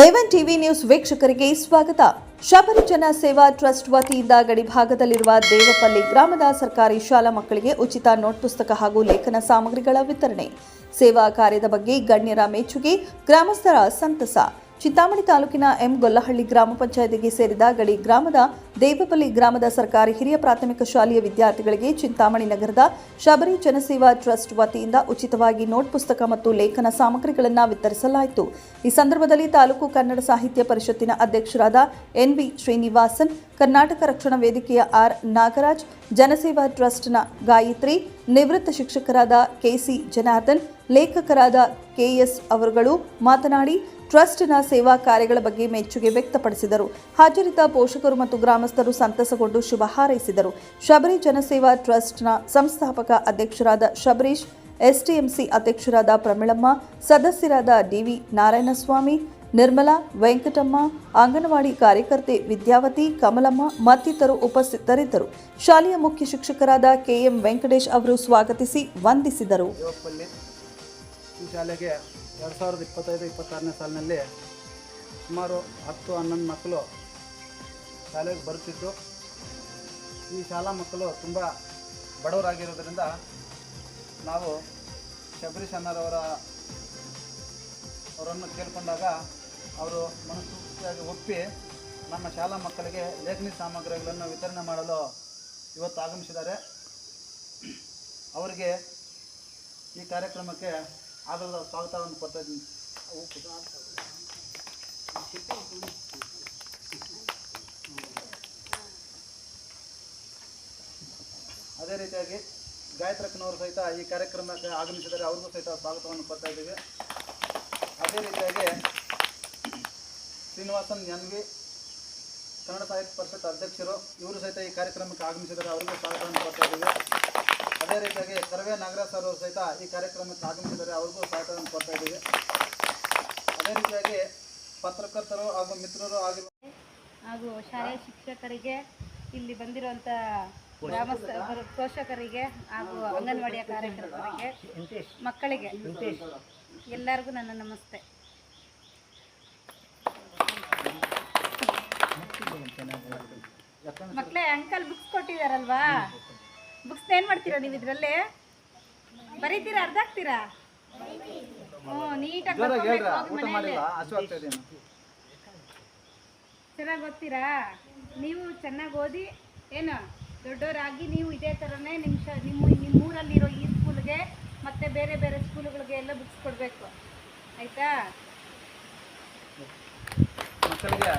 A one TV news ವೀಕ್ಷಕರಿಗೆ ಸ್ವಾಗತ. ಶಬರಿಜನ ಸೇವಾ ಟ್ರಸ್ಟ್ ವತಿಯಿಂದ ಗಡಿಭಾಗದಲ್ಲಿರುವ ದೇವಪಲ್ಲಿ ಗ್ರಾಮದ ಸರ್ಕಾರಿ ಶಾಲಾ ಮಕ್ಕಳಿಗೆ ಉಚಿತ ನೋಟ್ ಪುಸ್ತಕ ಹಾಗೂ ಲೇಖನ ಸಾಮಗ್ರಿಗಳ ವಿತರಣೆ. ಸೇವಾ ಕಾರ್ಯದ ಬಗ್ಗೆ ಗಣ್ಯರ ಮೆಚ್ಚುಗೆ, ಗ್ರಾಮಸ್ಥರ ಸಂತಸ. ಚಿಂತಾಮಣಿ ತಾಲೂಕಿನ ಎಂ ಗೊಲ್ಲಹಳ್ಳಿ ಗ್ರಾಮ ಪಂಚಾಯತಿಗೆ ಸೇರಿದ ಗಡಿ ಗ್ರಾಮದ ದೇವಪಲ್ಲಿ ಗ್ರಾಮದ ಸರ್ಕಾರಿ ಹಿರಿಯ ಪ್ರಾಥಮಿಕ ಶಾಲೆಯ ವಿದ್ಯಾರ್ಥಿಗಳಿಗೆ ಚಿಂತಾಮಣಿ ನಗರದ ಶಬರಿ ಜನಸೇವಾ ಟ್ರಸ್ಟ್ ವತಿಯಿಂದ ಉಚಿತವಾಗಿ ನೋಟ್ ಪುಸ್ತಕ ಮತ್ತು ಲೇಖನ ಸಾಮಗ್ರಿಗಳನ್ನು ವಿತರಿಸಲಾಯಿತು. ಈ ಸಂದರ್ಭದಲ್ಲಿ ತಾಲೂಕು ಕನ್ನಡ ಸಾಹಿತ್ಯ ಪರಿಷತ್ತಿನ ಅಧ್ಯಕ್ಷರಾದ ಎನ್ವಿ ಶ್ರೀನಿವಾಸನ್, ಕರ್ನಾಟಕ ರಕ್ಷಣಾ ವೇದಿಕೆಯ ಆರ್ ನಾಗರಾಜ್, ಜನಸೇವಾ ಟ್ರಸ್ಟ್ನ ಗಾಯತ್ರಿ, ನಿವೃತ್ತ ಶಿಕ್ಷಕರಾದ ಕೆಸಿ ಜನಾರ್ದನ್, ಲೇಖಕರಾದ ಕೆಎಸ್ ಅವರುಗಳು ಮಾತನಾಡಿ ಟ್ರಸ್ಟ್ನ ಸೇವಾ ಕಾರ್ಯಗಳ ಬಗ್ಗೆ ಮೆಚ್ಚುಗೆ ವ್ಯಕ್ತಪಡಿಸಿದರು. ಹಾಜರಿದ್ದ ಪೋಷಕರು ಮತ್ತು ಗ್ರಾಮಸ್ಥರು ಸಂತಸಗೊಂಡು ಶುಭ ಹಾರೈಸಿದರು. ಶಬರಿ ಜನಸೇವಾ ಟ್ರಸ್ಟ್ನ ಸಂಸ್ಥಾಪಕ ಅಧ್ಯಕ್ಷರಾದ ಶಬರೀಶ್ ಎಸ್ಟಿಎಂಸಿ ಅಧ್ಯಕ್ಷರಾದ ಪ್ರಮಿಳಮ್ಮ, ಸದಸ್ಯರಾದ ಡಿವಿ ನಾರಾಯಣಸ್ವಾಮಿ, ನಿರ್ಮಲಾ, ವೆಂಕಟಮ್ಮ, ಅಂಗನವಾಡಿ ಕಾರ್ಯಕರ್ತೆ ವಿದ್ಯಾವತಿ, ಕಮಲಮ್ಮ ಮತ್ತಿತರು ಉಪಸ್ಥಿತರಿದ್ದರು. ಶಾಲೆಯ ಮುಖ್ಯ ಶಿಕ್ಷಕರಾದ ಕೆಎಂ ವೆಂಕಟೇಶ್ ಅವರು ಸ್ವಾಗತಿಸಿ ವಂದಿಸಿದರು. ಎರಡು ಸಾವಿರದ ಇಪ್ಪತ್ತೈದು, ಇಪ್ಪತ್ತಾರನೇ ಸಾಲಿನಲ್ಲಿ ಸುಮಾರು ಹತ್ತು ಹನ್ನೊಂದು ಮಕ್ಕಳು ಶಾಲೆಗೆ ಬರುತ್ತಿದ್ದು, ಈ ಶಾಲಾ ಮಕ್ಕಳು ತುಂಬ ಬಡವರಾಗಿರೋದ್ರಿಂದ ನಾವು ಶಬರೀಶ್ ಅಣ್ಣರವರ ಅವರನ್ನು ಕೇಳಿಕೊಂಡಾಗ ಅವರು ಮನಸ್ಸೂರ್ತಿಯಾಗಿ ಒಪ್ಪಿ ನಮ್ಮ ಶಾಲಾ ಮಕ್ಕಳಿಗೆ ಲೇಖನಿ ಸಾಮಗ್ರಿಗಳನ್ನು ವಿತರಣೆ ಮಾಡಲು ಇವತ್ತು ಆಗಮಿಸಿದ್ದಾರೆ. ಅವರಿಗೆ ಈ ಕಾರ್ಯಕ್ರಮಕ್ಕೆ ಆಧಾರದ ಸ್ವಾಗತವನ್ನು ಇದ್ದೀನಿ ಅದೇ ರೀತಿಯಾಗಿ ಗಾಯತ್ರಕ್ಕನವರು ಸಹಿತ ಈ ಕಾರ್ಯಕ್ರಮಕ್ಕೆ ಆಗಮಿಸಿದರೆ ಅವ್ರಿಗೂ ಸಹಿತ ಸ್ವಾಗತವನ್ನು ಕೊಡ್ತಾ ಇದ್ದೀವಿ. ಅದೇ ರೀತಿಯಾಗಿ ಶ್ರೀನಿವಾಸನ್ ಎನ್ ವಿ ಕನ್ನಡ ಸಾಹಿತ್ಯ ಪರಿಷತ್ ಅಧ್ಯಕ್ಷರು ಇವರು ಸಹಿತ ಈ ಕಾರ್ಯಕ್ರಮಕ್ಕೆ ಆಗಮಿಸಿದರೆ ಅವರಿಗೂ ಸ್ವಾಗತವನ್ನು ಕೊಡ್ತಾ ಇದ್ದೀವಿ. ಅದೇ ರೀತಿಯಾಗಿ ಕರವೇ ನಾಗರಾಜ್ ಸರ್ ಅವರು ಸಹಿತ ಈ ಕಾರ್ಯಕ್ರಮಕ್ಕೆ ಆಗಮಿಸಿದರೆ ಅವ್ರಿಗೂ ಸಹಕಾರವನ್ನು ಕೊಡ್ತಾ ಇದ್ದೀವಿ. ಅದೇ ರೀತಿಯಾಗಿ ಪತ್ರಕರ್ತರು ಹಾಗೂ ಮಿತ್ರರು ಆಗಿರುವ ಹಾಗೂ ಶಾಲೆಯ ಶಿಕ್ಷಕರಿಗೆ, ಇಲ್ಲಿ ಬಂದಿರುವಂಥ ಗ್ರಾಮಸ್ಥರು ಪೋಷಕರಿಗೆ ಹಾಗೂ ಅಂಗನವಾಡಿಯ ಕಾರ್ಯಕರ್ತರಿಗೆ, ಮಕ್ಕಳಿಗೆ ಎಲ್ಲರಿಗೂ ನನ್ನ ನಮಸ್ತೆ. ಮಕ್ಕಳೇ ಅಂಕಲ್ ಬುಕ್ಸ್ ಕೊಟ್ಟಿದಾರಲ್ವಾ ಏನು ಮಾಡ್ತೀರಾ ನೀವು ಇದ್ರಲ್ಲಿ? ಬರೀತೀರಾ ಅರ್ಧ ಆಗ್ತೀರಾ? ಹ್ಞೂ ನೀಟಾಗಿ ಚೆನ್ನಾಗಿ ಓದ್ತೀರಾ? ನೀವು ಚೆನ್ನಾಗಿ ಓದಿ ಏನು ದೊಡ್ಡವರಾಗಿ ನೀವು ಇದೇ ಥರನೇ ನಿಮ್ಮ ಶ ನಿಮ್ಮ ಊರಲ್ಲಿರೋ ಈ ಸ್ಕೂಲ್ಗೆ ಮತ್ತು ಬೇರೆ ಬೇರೆ ಸ್ಕೂಲ್ಗಳಿಗೆ ಎಲ್ಲ ಬುಕ್ಸ್ ಕೊಡಬೇಕು. ಆಯಿತಾ? ಮಕ್ಕಳಿಗೆ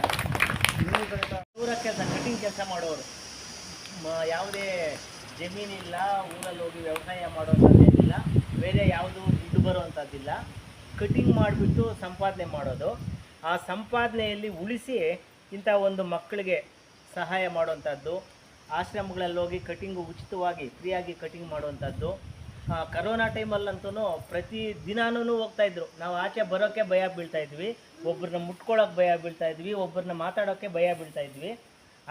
ಇನ್ನೂ ಸಹಿತ ಊರ ಕೆಲಸ ಕಟಿಂಗ್ ಕೆಲಸ ಮಾಡೋರು. ಯಾವುದೇ ಜಮೀನಿಲ್ಲ, ಊರಲ್ಲಿ ಹೋಗಿ ವ್ಯವಸಾಯ ಮಾಡೋವಂಥದ್ದೇನಿಲ್ಲ ಬೇರೆ ಯಾವುದು ದುಡ್ಡು ಬರುವಂಥದ್ದಿಲ್ಲ. ಕಟಿಂಗ್ ಮಾಡಿಬಿಟ್ಟು ಸಂಪಾದನೆ ಮಾಡೋದು. ಆ ಸಂಪಾದನೆಯಲ್ಲಿ ಉಳಿಸಿ ಇಂಥ ಒಂದು ಮಕ್ಕಳಿಗೆ ಸಹಾಯ ಮಾಡುವಂಥದ್ದು. ಆಶ್ರಮಗಳಲ್ಲಿ ಹೋಗಿ ಕಟಿಂಗು ಉಚಿತವಾಗಿ, ಫ್ರೀಯಾಗಿ ಕಟಿಂಗ್ ಮಾಡುವಂಥದ್ದು. ಕರೋನಾ ಟೈಮಲ್ಲಂತೂ ಪ್ರತಿ ದಿನಾನೂ ಹೋಗ್ತಾ ಇದ್ರು. ನಾವು ಆಚೆ ಬರೋಕ್ಕೆ ಭಯ ಬೀಳ್ತಾಯಿದ್ವಿ ಒಬ್ಬರನ್ನ ಮುಟ್ಕೊಳ್ಳೋಕೆ ಭಯ ಬೀಳ್ತಾಯಿದ್ವಿ ಒಬ್ಬರನ್ನ ಮಾತಾಡೋಕ್ಕೆ ಭಯ ಬೀಳ್ತಾ ಇದ್ವಿ.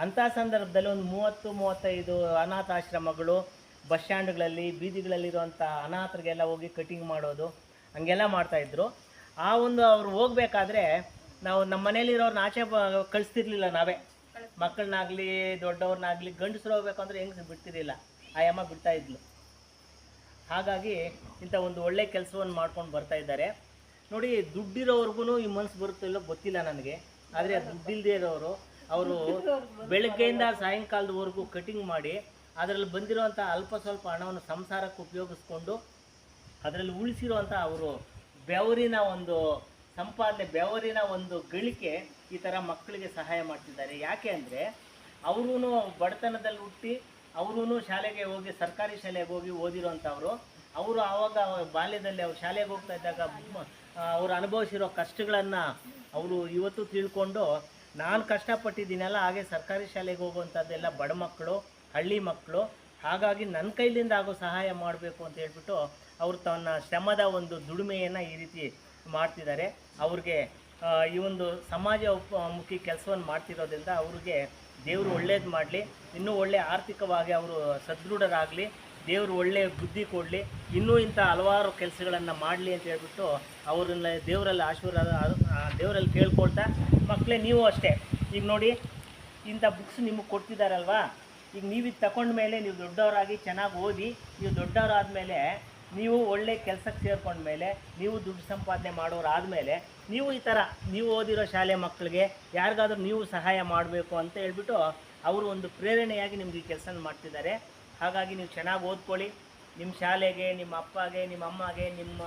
ಅಂಥ ಸಂದರ್ಭದಲ್ಲಿ ಒಂದು ಮೂವತ್ತು, ಮೂವತ್ತೈದು ಅನಾಥಾಶ್ರಮಗಳು ಬಸ್ ಸ್ಟ್ಯಾಂಡ್ಗಳಲ್ಲಿ, ಬೀದಿಗಳಲ್ಲಿರುವಂಥ ಅನಾಥರಿಗೆಲ್ಲ ಹೋಗಿ ಕಟಿಂಗ್ ಮಾಡೋದು, ಹಂಗೆಲ್ಲ ಮಾಡ್ತಾಯಿದ್ರು ಆ ಒಂದು ಅವ್ರು ಹೋಗ್ಬೇಕಾದ್ರೆ ನಾವು ನಮ್ಮ ಮನೇಲಿರೋರ್ನ ಆಚೆ ಕಳಿಸ್ತಿರ್ಲಿಲ್ಲ ನಾವೇ. ಮಕ್ಕಳನ್ನಾಗಲಿ, ದೊಡ್ಡವ್ರನ್ನಾಗಲಿ ಗಂಡಸರು ಹೋಗ್ಬೇಕು ಅಂದರೆ ಹೆಂಗೆ ಬಿಡ್ತಿರ್ಲಿಲ್ಲ. ಆಯಮ್ಮ ಅಮ್ಮ ಬಿಡ್ತಾ ಇದ್ಲು. ಹಾಗಾಗಿ ಇಂಥ ಒಂದು ಒಳ್ಳೆ ಕೆಲಸವನ್ನು ಮಾಡ್ಕೊಂಡು ಬರ್ತಾ ಇದ್ದಾರೆ. ನೋಡಿ ದುಡ್ಡಿರೋವ್ರಿಗೂ ಈ ಮನ್ಸು ಬರುತ್ತಿಲ್ಲ ಗೊತ್ತಿಲ್ಲ ನನಗೆ. ಆದರೆ ದುಡ್ಡಿಲ್ಲದೆ ಇರೋರು ಅವರು ಬೆಳಗ್ಗೆಯಿಂದ ಸಾಯಂಕಾಲದವರೆಗೂ ಕಟಿಂಗ್ ಮಾಡಿ ಅದರಲ್ಲಿ ಬಂದಿರುವಂಥ ಅಲ್ಪ ಸ್ವಲ್ಪ ಹಣವನ್ನು ಸಂಸಾರಕ್ಕೆ ಉಪಯೋಗಿಸ್ಕೊಂಡು ಅದರಲ್ಲಿ ಉಳಿಸಿರುವಂಥ ಅವರು ಬೆವರಿನ ಒಂದು ಸಂಪಾದನೆ, ಬೆವರಿನ ಒಂದು ಗಳಿಕೆ ಈ ಥರ ಮಕ್ಕಳಿಗೆ ಸಹಾಯ ಮಾಡ್ತಿದ್ದಾರೆ. ಯಾಕೆ ಅಂದರೆ ಅವರೂ ಬಡತನದಲ್ಲಿ ಹುಟ್ಟಿ ಅವರೂ ಶಾಲೆಗೆ ಹೋಗಿ, ಸರ್ಕಾರಿ ಶಾಲೆಗೆ ಹೋಗಿ ಓದಿರುವಂಥವ್ರು. ಅವರು ಆವಾಗ ಬಾಲ್ಯದಲ್ಲಿ ಅವ್ರು ಶಾಲೆಗೆ ಹೋಗ್ತಾ ಇದ್ದಾಗ ಅವರು ಅನುಭವಿಸಿರೋ ಕಷ್ಟಗಳನ್ನು ಅವರು ಇವತ್ತು ತಿಳ್ಕೊಂಡು ನಾನು ಕಷ್ಟಪಟ್ಟಿದ್ದೀನಲ್ಲ, ಹಾಗೆ ಸರ್ಕಾರಿ ಶಾಲೆಗೆ ಹೋಗುವಂಥದ್ದೆಲ್ಲ ಬಡ ಮಕ್ಕಳು, ಹಳ್ಳಿ ಮಕ್ಕಳು, ಹಾಗಾಗಿ ನನ್ನ ಕೈಲಿಂದ ಆಗೋ ಸಹಾಯ ಮಾಡಬೇಕು ಅಂತ ಹೇಳ್ಬಿಟ್ಟು ಅವರು ತನ್ನ ಶ್ರಮದ ಒಂದು ದುಡಿಮೆಯನ್ನು ಈ ರೀತಿ ಮಾಡ್ತಿದ್ದಾರೆ. ಅವ್ರಿಗೆ ಈ ಒಂದು ಸಮಾಜ ಮುಖಿ ಕೆಲಸವನ್ನು ಮಾಡ್ತಿರೋದ್ರಿಂದ ಅವ್ರಿಗೆ ದೇವರು ಒಳ್ಳೇದು ಮಾಡಲಿ, ಇನ್ನೂ ಒಳ್ಳೆ ಆರ್ಥಿಕವಾಗಿ ಅವರು ಸದೃಢರಾಗಲಿ. ದೇವರು ಒಳ್ಳೆಯ ಬುದ್ಧಿ ಕೊಡಲಿ, ಇನ್ನೂ ಇಂಥ ಹಲವಾರು ಕೆಲಸಗಳನ್ನು ಮಾಡಲಿ ಅಂತ ಹೇಳ್ಬಿಟ್ಟು ಅವರನ್ನ ದೇವರಲ್ಲಿ ಆಶೀರ್ವಾದ ದೇವರಲ್ಲಿ ಕೇಳ್ಕೊಳ್ತಾ ಮಕ್ಕಳೇ ನೀವು ಅಷ್ಟೇ. ಈಗ ನೋಡಿ, ಇಂಥ ಬುಕ್ಸ್ ನಿಮಗೆ ಕೊಡ್ತಿದ್ದಾರಲ್ವಾ ಈಗ ನೀವು ಇದು ತಗೊಂಡ ಮೇಲೆ ನೀವು ದೊಡ್ಡವರಾಗಿ ಚೆನ್ನಾಗಿ ಓದಿ, ನೀವು ದೊಡ್ಡವರಾದಮೇಲೆ ನೀವು ಒಳ್ಳೆ ಕೆಲಸಕ್ಕೆ ಸೇರ್ಕೊಂಡ ಮೇಲೆ, ನೀವು ದುಡ್ಡು ಸಂಪಾದನೆ ಮಾಡೋರು ಆದಮೇಲೆ, ನೀವು ಈ ಥರ, ನೀವು ಓದಿರೋ ಶಾಲೆ ಮಕ್ಕಳಿಗೆ ಯಾರಿಗಾದ್ರೂ ನೀವು ಸಹಾಯ ಮಾಡಬೇಕು ಅಂತ ಹೇಳ್ಬಿಟ್ಟು ಅವರು ಒಂದು ಪ್ರೇರಣೆಯಾಗಿ ನಿಮ್ಗೆ ಈ ಕೆಲಸ ಮಾಡ್ತಿದ್ದಾರೆ. ಹಾಗಾಗಿ ನೀವು ಚೆನ್ನಾಗಿ ಓದ್ಕೊಳ್ಳಿ. ನಿಮ್ಮ ಶಾಲೆಗೆ, ನಿಮ್ಮ ಅಪ್ಪಗೆ, ನಿಮ್ಮ ಅಮ್ಮಗೆ, ನಿಮ್ಮ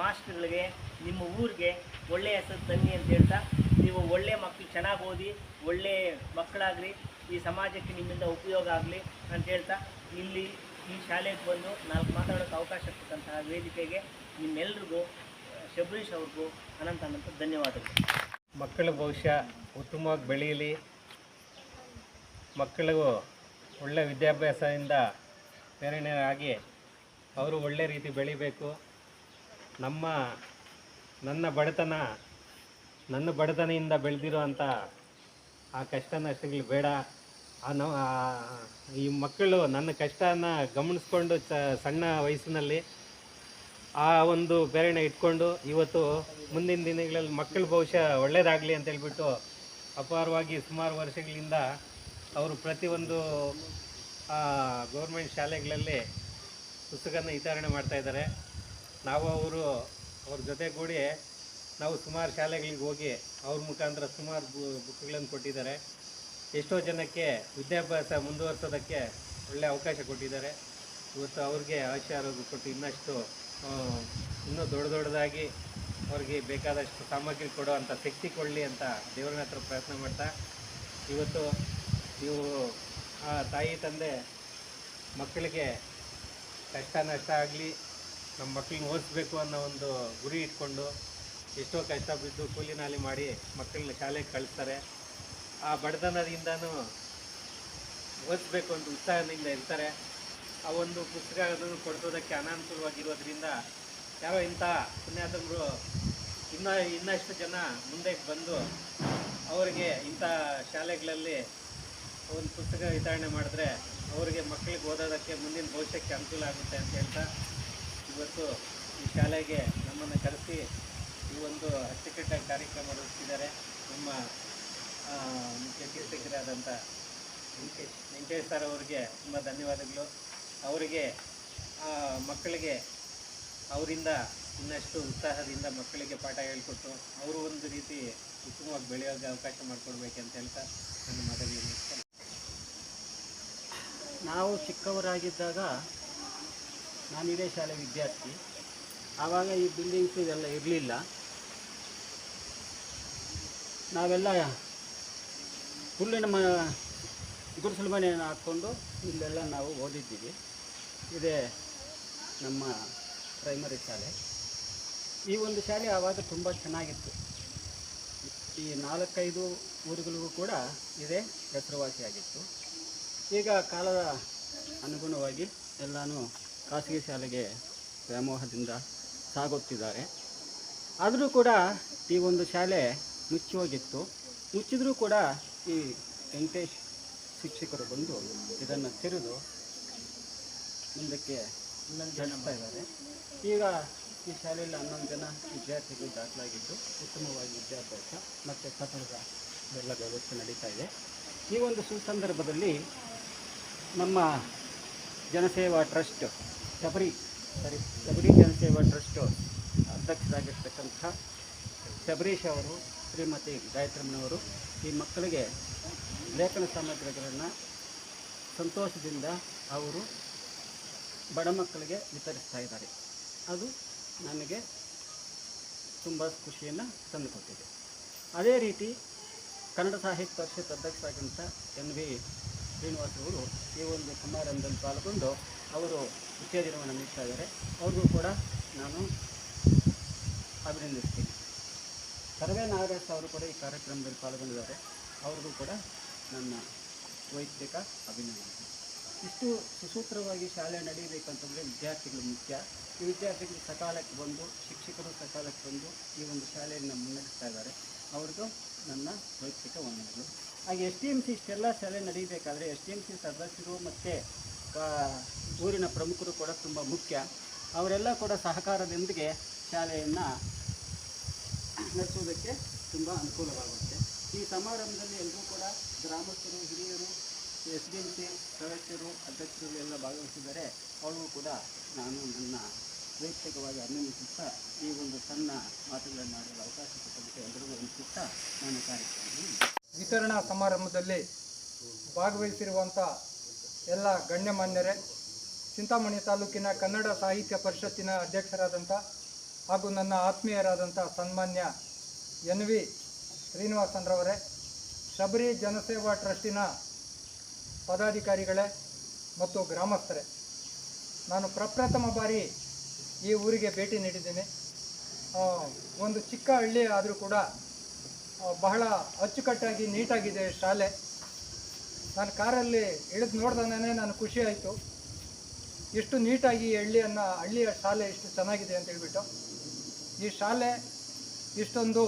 ಮಾಸ್ಟರ್ಗಳಿಗೆ, ನಿಮ್ಮ ಊರಿಗೆ ಒಳ್ಳೆಯ ಹೆಸರು ತನ್ನಿ ಅಂತ ಹೇಳ್ತಾ, ನೀವು ಒಳ್ಳೆಯ ಮಕ್ಕಳು ಚೆನ್ನಾಗಿ ಓದಿ, ಒಳ್ಳೆ ಮಕ್ಕಳಾಗಲಿ ಈ ಸಮಾಜಕ್ಕೆ ನಿಮ್ಮಿಂದ ಉಪಯೋಗ ಆಗಲಿ ಅಂತ ಹೇಳ್ತಾ, ಇಲ್ಲಿ ಈ ಶಾಲೆಗೆ ಬಂದು ನಾಲ್ಕು ಮಾತಾಡೋಕ್ಕೆ ಅವಕಾಶ ಕೊಟ್ಟಂತಹ ವೇದಿಕೆಗೆ ನಿಮ್ಮೆಲ್ರಿಗೂ, ಶಬರೀಶ್ ಅವ್ರಿಗೂ ಅನಂತ ಅನಂತ ಧನ್ಯವಾದಗಳು. ಮಕ್ಕಳ ಭವಿಷ್ಯ ಉತ್ತಮವಾಗಿ ಬೆಳೆಯಲಿ. ಮಕ್ಕಳಿಗೂ ಒಳ್ಳೆಯ ವಿದ್ಯಾಭ್ಯಾಸದಿಂದ ಪ್ರೇರಣೆಯಾಗಿ ಅವರು ಒಳ್ಳೆ ರೀತಿ ಬೆಳಿಬೇಕು. ನಮ್ಮ, ನನ್ನ ಬಡತನ, ನನ್ನ ಬಡತನದಿಂದ ಬೆಳೆದಿರುವಂಥ ಆ ಕಷ್ಟ ನಷ್ಟಗಳು ಬೇಡ. ಆ ನ ಈ ಮಕ್ಕಳು ನನ್ನ ಕಷ್ಟನ ಗಮನಿಸ್ಕೊಂಡು ಚ, ಸಣ್ಣ ವಯಸ್ಸಿನಲ್ಲಿ ಆ ಒಂದು ಪ್ರೇರಣೆ ಇಟ್ಕೊಂಡು ಇವತ್ತು ಮುಂದಿನ ದಿನಗಳಲ್ಲಿ ಮಕ್ಕಳ ಭವಿಷ್ಯ ಒಳ್ಳೆಯದಾಗಲಿ ಅಂತ ಹೇಳ್ಬಿಟ್ಟು ಅಪಾರವಾಗಿ ಸುಮಾರು ವರ್ಷಗಳಿಂದ ಅವರು ಪ್ರತಿಯೊಂದು ಗೌರ್ಮೆಂಟ್ ಶಾಲೆಗಳಲ್ಲಿ ಪುಸ್ತಕನ ವಿತರಣೆ ಮಾಡ್ತಾಯಿದ್ದಾರೆ ನಾವು ಅವರು, ಅವ್ರ ಜೊತೆಗೂಡಿ ನಾವು ಸುಮಾರು ಶಾಲೆಗಳಿಗೆ ಹೋಗಿ ಅವ್ರ ಮುಖಾಂತರ ಸುಮಾರು ಬುಕ್ಗಳನ್ನು ಕೊಟ್ಟಿದ್ದಾರೆ. ಎಷ್ಟೋ ಜನಕ್ಕೆ ವಿದ್ಯಾಭ್ಯಾಸ ಮುಂದುವರ್ಸೋದಕ್ಕೆ ಒಳ್ಳೆಯ ಅವಕಾಶ ಕೊಟ್ಟಿದ್ದಾರೆ. ಇವತ್ತು ಅವ್ರಿಗೆ ಆಶೀರ್ವಾದ ಕೊಟ್ಟು ಇನ್ನಷ್ಟು ಇನ್ನೂ ದೊಡ್ಡ ದೊಡ್ಡದಾಗಿ ಅವ್ರಿಗೆ ಬೇಕಾದಷ್ಟು ಸಾಮಗ್ರಿ ಕೊಡೋ ಅಂಥ ಶಕ್ತಿ ಕೊಡಲಿ ಅಂತ ದೇವರನ್ನ ಹತ್ರ ಪ್ರಯತ್ನ ಮಾಡ್ತಾ, ಇವತ್ತು ನೀವು ಆ ತಾಯಿ ತಂದೆ ಮಕ್ಕಳಿಗೆ ಕಷ್ಟ ನಷ್ಟ ಆಗಲಿ, ನಮ್ಮ ಮಕ್ಕಳಿಗೆ ಓದಿಸ್ಬೇಕು ಅನ್ನೋ ಒಂದು ಗುರಿ ಇಟ್ಕೊಂಡು ಎಷ್ಟೋ ಕಷ್ಟ ಬಿದ್ದು ಕೂಲಿ ನಾಲಿ ಮಾಡಿ ಮಕ್ಕಳನ್ನ ಶಾಲೆಗೆ ಕಳಿಸ್ತಾರೆ. ಆ ಬಡತನದಿಂದನೂ ಓದಿಸ್ಬೇಕು ಅಂತ ಉತ್ಸಾಹದಿಂದ ಇರ್ತಾರೆ. ಆ ಒಂದು ಪುಸ್ತಕಗಳನ್ನು ಕೊಡಿಸೋದಕ್ಕೆ ಅನಾನುಕೂಲವಾಗಿರೋದ್ರಿಂದ ಯಾರೋ ಇಂಥ ಪುಣ್ಯಾತಮರು ಇನ್ನೂ ಇನ್ನಷ್ಟು ಜನ ಮುಂದೆ ಬಂದು ಅವರಿಗೆ ಇಂಥ ಶಾಲೆಗಳಲ್ಲಿ ಒಂದು ಪುಸ್ತಕ ವಿತರಣೆ ಮಾಡಿದ್ರೆ ಅವರಿಗೆ ಮಕ್ಕಳಿಗೆ ಓದೋದಕ್ಕೆ ಮುಂದಿನ ಭವಿಷ್ಯಕ್ಕೆ ಅನುಕೂಲ ಆಗುತ್ತೆ ಅಂತ ಹೇಳ್ತಾ ಇವತ್ತು ಈ ಶಾಲೆಗೆ ನಮ್ಮನ್ನು ಕರೆಸಿ ಈ ಒಂದು ಅಚ್ಚುಕಟ್ಟಾಗಿ ಕಾರ್ಯಕ್ರಮ ರೂಪಿಸಿದ್ದಾರೆ ನಮ್ಮ ಮುಖ್ಯ ಶಿಕ್ಷಕರಾದಂಥ ವೆಂಕಟೇಶ್ ವೆಂಕಟೇಶ್ ಸರ್ ಅವರಿಗೆ ತುಂಬ ಧನ್ಯವಾದಗಳು ಅವರಿಗೆ ಮಕ್ಕಳಿಗೆ ಅವರಿಂದ ಇನ್ನಷ್ಟು ಉತ್ಸಾಹದಿಂದ ಮಕ್ಕಳಿಗೆ ಪಾಠ ಹೇಳಿಕೊಟ್ಟು ಅವರು ಒಂದು ರೀತಿ ಉತ್ತಮವಾಗಿ ಬೆಳೆಯೋಕ್ಕೆ ಅವಕಾಶ ಮಾಡಿಕೊಡ್ಬೇಕಂತ ಹೇಳ್ತಾ ನನ್ನ ಮುಗಿಸ್ತೇನೆ. ನಾವು ಚಿಕ್ಕವರಾಗಿದ್ದಾಗ ನಾನು ಇದೇ ಶಾಲೆ ವಿದ್ಯಾರ್ಥಿ. ಆವಾಗ ಈ ಬಿಲ್ಡಿಂಗ್ಸ್ ಇದೆಲ್ಲ ಇರಲಿಲ್ಲ. ನಾವೆಲ್ಲ ಹುಲ್ಲಿನ ಮ ಗುಡಿಸಲು ಮನೆಯನ್ನು ಹಾಕ್ಕೊಂಡು ಇಲ್ಲೆಲ್ಲ ನಾವು ಓದಿದ್ದೀವಿ. ಇದೇ ನಮ್ಮ ಪ್ರೈಮರಿ ಶಾಲೆ. ಈ ಒಂದು ಶಾಲೆ ಆವಾಗ ತುಂಬ ಚೆನ್ನಾಗಿತ್ತು. ಈ ನಾಲ್ಕೈದು ಊರುಗಳಿಗೂ ಕೂಡ ಇದೇ ಹೆಸರುವಾಸಿಯಾಗಿತ್ತು. ಈಗ ಕಾಲದ ಅನುಗುಣವಾಗಿ ಎಲ್ಲನೂ ಖಾಸಗಿ ಶಾಲೆಗೆ ವ್ಯಾಮೋಹದಿಂದ ಸಾಗುತ್ತಿದ್ದಾರೆ. ಆದರೂ ಕೂಡ ಈ ಒಂದು ಶಾಲೆ ಮುಚ್ಚಿ ಹೋಗಿತ್ತು ಮುಚ್ಚಿದ್ರೂ ಕೂಡ ಈ ವೆಂಕಟೇಶ್ ಶಿಕ್ಷಕರು ಬಂದು ಇದನ್ನು ತೆರೆದು ಮುಂದಕ್ಕೆ ನಡೆಸ್ತಾ ಇದ್ದಾರೆ. ಈಗ ಈ ಶಾಲೆಯಲ್ಲಿ ಹನ್ನೊಂದು ಜನ ವಿದ್ಯಾರ್ಥಿಗಳು ದಾಖಲಾಗಿದ್ದು ಉತ್ತಮವಾಗಿ ವಿದ್ಯಾಭ್ಯಾಸ ಮತ್ತು ಕಟ್ಟಡದ ಎಲ್ಲ ವ್ಯವಸ್ಥೆ ನಡೀತಾ ಇದೆ. ಈ ಒಂದು ಸುಸಂದರ್ಭದಲ್ಲಿ ನಮ್ಮ ಜನಸೇವಾ ಟ್ರಸ್ಟ್, ಶಬರಿ, ಸರಿ, ಶಬರಿ ಜನಸೇವಾ ಟ್ರಸ್ಟ್ ಅಧ್ಯಕ್ಷರಾಗಿರ್ತಕ್ಕಂಥ ಶಬರೀಶ್ ಅವರು, ಶ್ರೀಮತಿ ಗಾಯತ್ರಮ್ಮನವರು ಈ ಮಕ್ಕಳಿಗೆ ಲೇಖನ ಸಾಮಗ್ರಿಗಳನ್ನು ಸಂತೋಷದಿಂದ ಅವರು ಬಡ ಮಕ್ಕಳಿಗೆ ವಿತರಿಸ್ತಾ ಇದ್ದಾರೆ. ಅದು ನನಗೆ ತುಂಬ ಖುಷಿಯನ್ನು ತಂದುಕೊಟ್ಟಿದೆ. ಅದೇ ರೀತಿ ಕನ್ನಡ ಸಾಹಿತ್ಯ ಪರಿಷತ್ ಅಧ್ಯಕ್ಷರಾಗಿಂತ ಎನ್ ವಿ ಶ್ರೀನಿವಾಸ್ ಅವರು ಈ ಒಂದು ಸಮಾರಂಭದಲ್ಲಿ ಪಾಲ್ಗೊಂಡು ಅವರು ಉತ್ತೇಜನವನ್ನು ನೀಡ್ತಾ ಇದ್ದಾರೆ. ಅವ್ರಿಗೂ ಕೂಡ ನಾನು ಅಭಿನಂದಿಸ್ತೀನಿ. ಸರ್ವೇ ನಾಗರಾಜ್ ಅವರು ಕೂಡ ಈ ಕಾರ್ಯಕ್ರಮದಲ್ಲಿ ಪಾಲ್ಗೊಂಡಿದ್ದಾರೆ. ಅವ್ರಿಗೂ ಕೂಡ ನನ್ನ ವೈಯಕ್ತಿಕ ಅಭಿನಂದನೆ. ಇಷ್ಟು ಸುಸೂತ್ರವಾಗಿ ಶಾಲೆ ನಡೆಯಬೇಕಂತಂದರೆ ವಿದ್ಯಾರ್ಥಿಗಳು ಮುಖ್ಯ. ಈ ವಿದ್ಯಾರ್ಥಿಗಳು ಸಕಾಲಕ್ಕೆ ಬಂದು, ಶಿಕ್ಷಕರು ಸಕಾಲಕ್ಕೆ ಬಂದು ಈ ಒಂದು ಶಾಲೆಯನ್ನು ಮುನ್ನಡೆಸ್ತಾ ಇದ್ದಾರೆ. ಅವ್ರಿಗೂ ನನ್ನ ವೈಯಕ್ತಿಕ ವಂದನೆಗಳು. ಹಾಗೆ ಎಸ್ ಟಿ ಎಂ ಸಿ ಇಷ್ಟೆಲ್ಲ ಶಾಲೆ ನಡೀಬೇಕಾದ್ರೆ ಎಸ್ ಡಿ ಎಂ ಸಿ ಸದಸ್ಯರು ಮತ್ತು ಊರಿನ ಪ್ರಮುಖರು ಕೂಡ ತುಂಬ ಮುಖ್ಯ. ಅವರೆಲ್ಲ ಕೂಡ ಸಹಕಾರದೊಂದಿಗೆ ಶಾಲೆಯನ್ನು ನಡೆಸೋದಕ್ಕೆ ತುಂಬ ಅನುಕೂಲವಾಗುತ್ತೆ. ಈ ಸಮಾರಂಭದಲ್ಲಿ ಎಲ್ಲರೂ ಕೂಡ ಗ್ರಾಮಸ್ಥರು, ಹಿರಿಯರು, ಎಸ್ ಡಿ ಎಂ ಸಿ ಸದಸ್ಯರು, ಅಧ್ಯಕ್ಷರು ಎಲ್ಲ ಭಾಗವಹಿಸಿದರೆ ಅವರು ಕೂಡ ನಾನು ನನ್ನ ವೈಯಕ್ತಿಕವಾಗಿ ಅಭಿನಂದಿಸುತ್ತಾ, ಈ ಒಂದು ಸಣ್ಣ ಮಾತುಗಳನ್ನು ಮಾಡಲು ಅವಕಾಶ ಕೊಟ್ಟಂತೆ ಎಲ್ಲರಿಗೂ ಅನಿಸುತ್ತಾ, ನಾನು ಕಾರ್ಯಕ್ರಮವನ್ನು ವಿತರಣಾ ಸಮಾರಂಭದಲ್ಲಿ ಭಾಗವಹಿಸಿರುವಂಥ ಎಲ್ಲ ಗಣ್ಯಮಾನ್ಯರೇ, ಚಿಂತಾಮಣಿ ತಾಲೂಕಿನ ಕನ್ನಡ ಸಾಹಿತ್ಯ ಪರಿಷತ್ತಿನ ಅಧ್ಯಕ್ಷರಾದಂಥ ಹಾಗೂ ನನ್ನ ಆತ್ಮೀಯರಾದಂಥ ಸನ್ಮಾನ್ಯ ಎನ್ ವಿ ಶ್ರೀನಿವಾಸನ್ರವರೇ ಶಬರಿ ಜನಸೇವಾ ಟ್ರಸ್ಟಿನ ಪದಾಧಿಕಾರಿಗಳೇ ಮತ್ತು ಗ್ರಾಮಸ್ಥರೇ, ನಾನು ಪ್ರಪ್ರಥಮ ಬಾರಿ ಈ ಊರಿಗೆ ಭೇಟಿ ನೀಡಿದ್ದೀನಿ. ಒಂದು ಚಿಕ್ಕ ಹಳ್ಳಿ ಆದರೂ ಕೂಡ ಬಹಳ ಅಚ್ಚುಕಟ್ಟಾಗಿ ನೀಟಾಗಿದೆ ಶಾಲೆ. ನಾನು ಕಾರಲ್ಲಿ ಇಳಿದು ನೋಡ್ದಾನೆ ನಾನು ಖುಷಿ ಆಯಿತು. ಎಷ್ಟು ನೀಟಾಗಿ ಹಳ್ಳಿಯನ್ನು, ಹಳ್ಳಿಯ ಶಾಲೆ ಇಷ್ಟು ಚೆನ್ನಾಗಿದೆ ಅಂತ ಹೇಳ್ಬಿಟ್ಟು. ಈ ಶಾಲೆ ಇಷ್ಟೊಂದು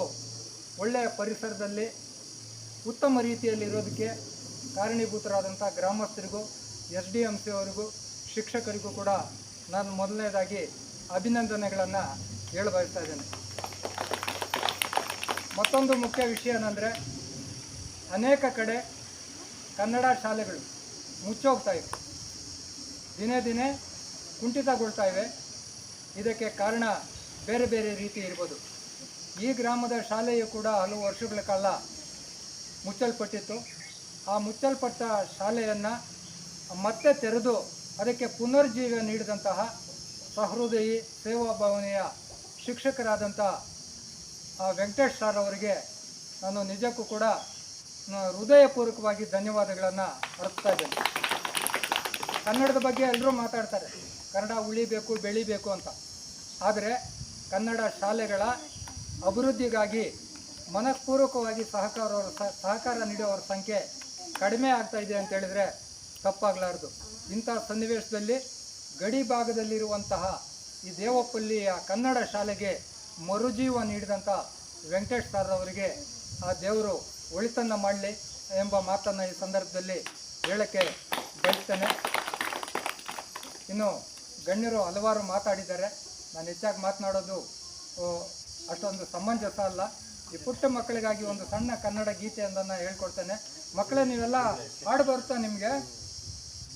ಒಳ್ಳೆಯ ಪರಿಸರದಲ್ಲಿ, ಉತ್ತಮ ರೀತಿಯಲ್ಲಿ ಇರೋದಕ್ಕೆ ಕಾರಣೀಭೂತರಾದಂಥ ಗ್ರಾಮಸ್ಥರಿಗೂ, ಎಸ್ ಡಿ ಎಂ ಸಿ ಅವರಿಗೂ, ಶಿಕ್ಷಕರಿಗೂ ಕೂಡ ನಾನು ಮೊದಲನೇದಾಗಿ ಅಭಿನಂದನೆಗಳನ್ನು ಹೇಳಬಯಸ್ತಾ ಇದ್ದೇನೆ. ಮತ್ತೊಂದು ಮುಖ್ಯ ವಿಷಯ ಏನಂದರೆ ಅನೇಕ ಕಡೆ ಕನ್ನಡ ಶಾಲೆಗಳು ಮುಚ್ಚೋಗ್ತಾ ಇವೆ. ದಿನೇ ದಿನೇ ಕುಂಠಿತಗೊಳ್ತಾ ಇವೆ. ಇದಕ್ಕೆ ಕಾರಣ ಬೇರೆ ಬೇರೆ ರೀತಿ ಇರ್ಬೋದು. ಈ ಗ್ರಾಮದ ಶಾಲೆಯು ಕೂಡ ಹಲವು ವರ್ಷಗಳ ಕಾಲ ಮುಚ್ಚಲ್ಪಟ್ಟಿತ್ತು. ಆ ಮುಚ್ಚಲ್ಪಟ್ಟ ಶಾಲೆಯನ್ನು ಮತ್ತೆ ತೆರೆದು ಅದಕ್ಕೆ ಪುನರ್ಜೀವ ನೀಡಿದಂತಹ ಸಹೃದಯಿ ಸೇವಾ ಭಾವನೆಯ ಶಿಕ್ಷಕರಾದಂಥ ಆ ವೆಂಕಟೇಶ್ ಸರ್ ಅವರಿಗೆ ನಾನು ನಿಜಕ್ಕೂ ಕೂಡ ಹೃದಯಪೂರ್ವಕವಾಗಿ ಧನ್ಯವಾದಗಳನ್ನು ಅರ್ಪಿಸ್ತಾ ಇದ್ದೇನೆ. ಕನ್ನಡದ ಬಗ್ಗೆ ಎಲ್ಲರೂ ಮಾತಾಡ್ತಾರೆ. ಕನ್ನಡ ಉಳಿಬೇಕು, ಬೆಳಿಬೇಕು ಅಂತ. ಆದರೆ ಕನ್ನಡ ಶಾಲೆಗಳ ಅಭಿವೃದ್ಧಿಗಾಗಿ ಮನಃಪೂರ್ವಕವಾಗಿ ಸಹಕಾರ ಸಹಕಾರ ನೀಡುವವರ ಸಂಖ್ಯೆ ಕಡಿಮೆ ಆಗ್ತಾ ಇದೆ ಅಂತ ಹೇಳಿದರೆ ತಪ್ಪಾಗಲಾರ್ದು. ಇಂಥ ಸನ್ನಿವೇಶದಲ್ಲಿ ಗಡಿ ಭಾಗದಲ್ಲಿರುವಂತಹ ಈ ದೇವಪಲ್ಲಿಯ ಕನ್ನಡ ಶಾಲೆಗೆ ಮರುಜೀವ ನೀಡಿದಂಥ ವೆಂಕಟೇಶ್ ಸರ್ ಅವರಿಗೆ ಆ ದೇವರು ಒಳಿತನ್ನು ಮಾಡಲಿ ಎಂಬ ಮಾತನ್ನು ಈ ಸಂದರ್ಭದಲ್ಲಿ ಹೇಳಕ್ಕೆ ಬಯಸ್ತೇನೆ. ಇನ್ನು ಗಣ್ಯರು ಹಲವಾರು ಮಾತಾಡಿದ್ದಾರೆ. ನಾನು ಹೆಚ್ಚಾಗಿ ಮಾತನಾಡೋದು ಅಷ್ಟೊಂದು ಸಮಂಜಸ ಅಲ್ಲ. ಈ ಪುಟ್ಟ ಮಕ್ಕಳಿಗಾಗಿ ಒಂದು ಸಣ್ಣ ಕನ್ನಡ ಗೀತೆ ಗೀತೆಯೊಂದನ್ನು ಹೇಳ್ಕೊಡ್ತೇನೆ. ಮಕ್ಕಳೇ ನೀವೆಲ್ಲ ಹಾಡು ಬರುತ್ತಾ ನಿಮಗೆ?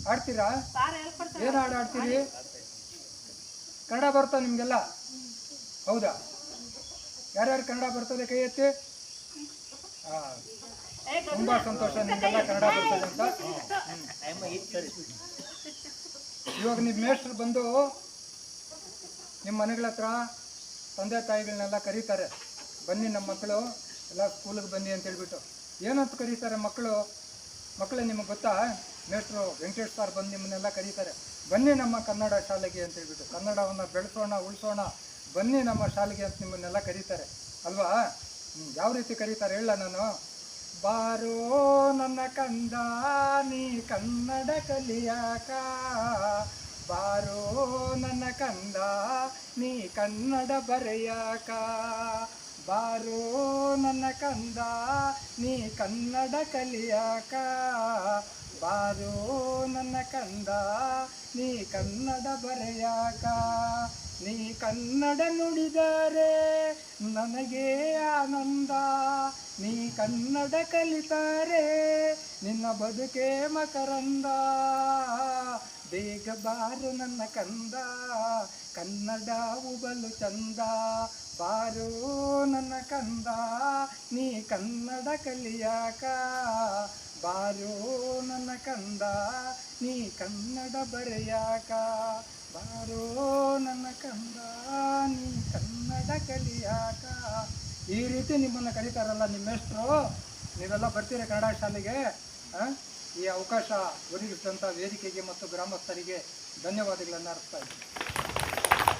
ಹಾಡ್ತೀರಾ? ಏನು ಹಾಡು ಹಾಡ್ತೀರಿ? ಕನ್ನಡ ಬರುತ್ತಾ ನಿಮಗೆಲ್ಲ? ಹೌದಾ? ಯಾರ್ಯಾರು ಕನ್ನಡ ಬರ್ತದೆ ಕೈ ಎತ್ತಿ? ಹಾಂ. ತುಂಬ ಸಂತೋಷ ನಿಮಗೆಲ್ಲ ಕನ್ನಡ ಬರ್ತದೆ ಅಂತ. ಇವಾಗ ನಿಮ್ಮ ಮೇಷ್ಟ್ರು ಬಂದು ನಿಮ್ಮ ಮನೆಗಳ ಹತ್ರ ತಂದೆ ತಾಯಿಗಳನ್ನೆಲ್ಲ ಕರೀತಾರೆ. ಬನ್ನಿ ನಮ್ಮ ಮಕ್ಕಳು, ಎಲ್ಲ ಸ್ಕೂಲಿಗೆ ಬನ್ನಿ ಅಂತ ಹೇಳ್ಬಿಟ್ಟು. ಏನಂತ ಕರೀತಾರೆ ಮಕ್ಕಳು? ಮಕ್ಕಳು ನಿಮಗೆ ಗೊತ್ತಾ? ಮೇಷ್ಟ್ರು ವೆಂಕಟೇಶ್ ಸರ್ ಬಂದು ನಿಮ್ಮನ್ನೆಲ್ಲ ಕರೀತಾರೆ. ಬನ್ನಿ ನಮ್ಮ ಕನ್ನಡ ಶಾಲೆಗೆ ಅಂತ ಹೇಳ್ಬಿಟ್ಟು. ಕನ್ನಡವನ್ನು ಬೆಳೆಸೋಣ, ಉಳಿಸೋಣ. ಬನ್ನಿ ನಮ್ಮ ಶಾಲೆಗೆ ಅಂತ ನಿಮ್ಮನ್ನೆಲ್ಲ ಕರೀತಾರೆ. ಅಲ್ವಾ? ಯಾವ ರೀತಿ ಕರೀತಾರೆ ಹೇಳ ನಾನು. ಬಾರೋ ನನ್ನ ಕಂದ, ನೀ ಕನ್ನಡ ಕಲಿಯಾಕ. ಬಾರೋ ನನ್ನ ಕಂದ, ನೀ ಕನ್ನಡ ಬರೆಯಾಕ. ಬಾರೋ ನನ್ನ ಕಂದ, ನೀ ಕನ್ನಡ ಕಲಿಯಾಕ. ಬಾರೋ ನನ್ನ ಕಂದ, ನೀ ಕನ್ನಡ ಬರೆಯಾಕ. ನೀ ಕನ್ನಡ ನುಡಿದರೆ ನನಗೆ ಆನಂದ. ನೀ ಕನ್ನಡ ಕಲಿತಾರೆ ನಿನ್ನ ಬದುಕೇ ಮಕರಂದ. ಬೇಗ ಬಾರು ನನ್ನ ಕಂದ, ಕನ್ನಡ ಉಬಲು ಚಂದ. ಬಾರು ನನ್ನ ಕಂದ, ನೀ ಕನ್ನಡ ಕಲಿಯಾಕ. ಬಾರು ನನ್ನ ಕಂದ ನೀ ಕನ್ನಡ ಬರೆಯಾಕ. ಬಾರೋ ನನ್ನ ಕಂದ ನೀ ಕನ್ನಡ ಕಲಿಯಾಕ. ಈ ರೀತಿ ನಿಮ್ಮನ್ನು ಕರೀತಾರಲ್ಲ ನಿಮ್ಮ ಹೆಸರು ನೀವೆಲ್ಲ ಬರ್ತೀರ ಕನ್ನಡ ಶಾಲೆಗೆ ಆ? ಈ ಅವಕಾಶ ಒದಗಿಸಿದಂಥ ವೇದಿಕೆಗೆ ಮತ್ತು ಗ್ರಾಮಸ್ಥರಿಗೆ ಧನ್ಯವಾದಗಳನ್ನು ಅರ್ಥ ಇದ್ದೀನಿ.